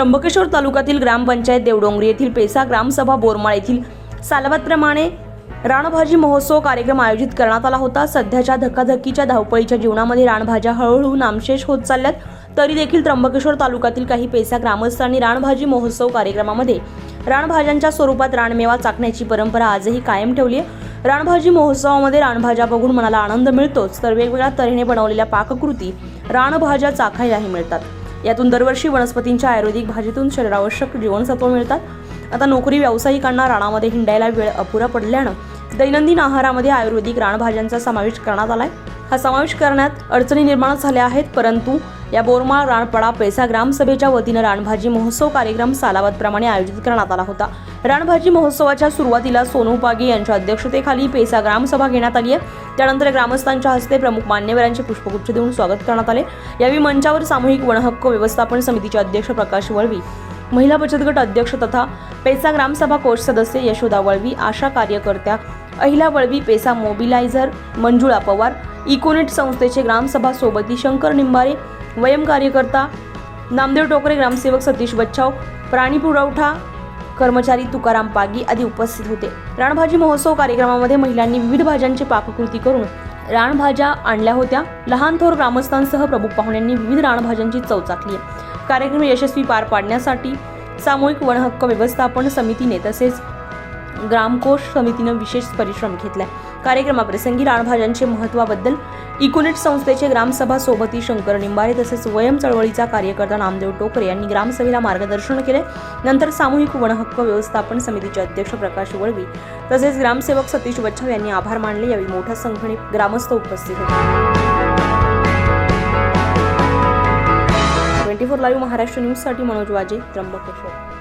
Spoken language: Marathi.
त्र्यंबकेश्वर तालुक्यातील ग्रामपंचायत देवडोंगरी येथील पेसा ग्रामसभा बोरमाळ येथील सालवतप्रमाणे रानभाजी महोत्सव कार्यक्रम आयोजित करण्यात आला होता. सध्याच्या धकाधकीच्या धावपळीच्या जीवनामध्ये रानभाज्या हळूहळू नामशेष होत चालल्यात. तरी देखील त्र्यंबकेश्वर तालुक्यातील काही पेसा ग्रामस्थांनी रानभाजी महोत्सव कार्यक्रमामध्ये रानभाज्यांच्या स्वरूपात रानमेवा चाकण्याची परंपरा आजही कायम ठेवली आहे. रानभाजी महोत्सवामध्ये रानभाज्या बघून मनाला आनंद मिळतोच तर वेगवेगळ्या तऱ्हेने बनवलेल्या पाककृती रानभाज्या चाखायलाही मिळतात. यातून दरवर्षी वनस्पतींच्या आयुर्वेदिक भाजीतून शरीरावश्यक जीवनसत्व मिळतात. आता नोकरी व्यावसायिकांना राणामध्ये हिंडायला वेळ अपुरा पडल्यानं दैनंदिन आहारामध्ये आयुर्वेदिक रानभाज्यांचा समावेश करण्यात आलाय. हा समावेश करण्यात अडचणी निर्माण झाल्या आहेत परंतु या बोरमाळ राणपडा पैसा ग्रामसभेच्या वतीनं रानभाजी महोत्सव कार्यक्रम सालावतप्रमाणे आयोजित करण्यात आला होता. रानभाजी महोत्सवाच्या सुरुवातीला सोनू पागे यांच्या अध्यक्षतेखाली पेसा ग्रामसभा घेण्यात आली आहे. त्यानंतर ग्रामस्थांच्या हस्ते प्रमुख मान्यवरांचे पुष्पगुच्छ देऊन स्वागत करण्यात आले. यावेळी मंचावर सामूहिक वनहक्क व्यवस्थापन समितीचे अध्यक्ष प्रकाश वळवी महिला बचत गट अध्यक्ष तथा पेसा ग्रामसभा कोष सदस्य यशोदा वळवी आशा कार्यकर्त्या Ahila Valvi PESA mobiliser Manjula Pawar Econet संस्थेचे ग्रामसभा सोबती शंकर निंबारे वयम कार्यकर्ता नामदेव टोकरे ग्रामसेवक सतीश बच्छाव प्राणी पुरवठा कर्मचारी तुकाराम पागी आदी उपस्थित होते. रानभाजी महोत्सव कार्यक्रमामध्ये महिलांनी विविध भाज्यांची पाककृती करून रानभाज्या आणल्या होत्या. लहान थोर ग्रामस्थांसह प्रमुख पाहुण्यांनी विविध रानभाज्यांची चव चाकली कार्यक्रम यशस्वी पार पाडण्यासाठी सामूहिक वनहक्क व्यवस्थापन समितीने तसेच ग्रामकोष समितीनं विशेष परिश्रम घेतलाय. कार्यक्रमाप्रसंगी रानभाज्यांचे महत्वाबद्दल इकोनेट संस्थेचे ग्रामसभा सोबती शंकर निंबारे तसेच स्वयं चळवळीचा कार्यकर्ता नामदेव टोकरे यांनी ग्रामसभेला मार्गदर्शन केले नंतर सामूहिक वनहक्क व्यवस्थापन समितीचे अध्यक्ष प्रकाश वळवी तसेच ग्रामसेवक सतीश बच्छाव यांनी आभार मानले. यावेळी मोठ्या संख्येने ग्रामस्थ उपस्थित होते. ट्वेंटी फोर लाईव्ह महाराष्ट्र न्यूजसाठी मनोज वाजे त्र्यंबकेश्वर.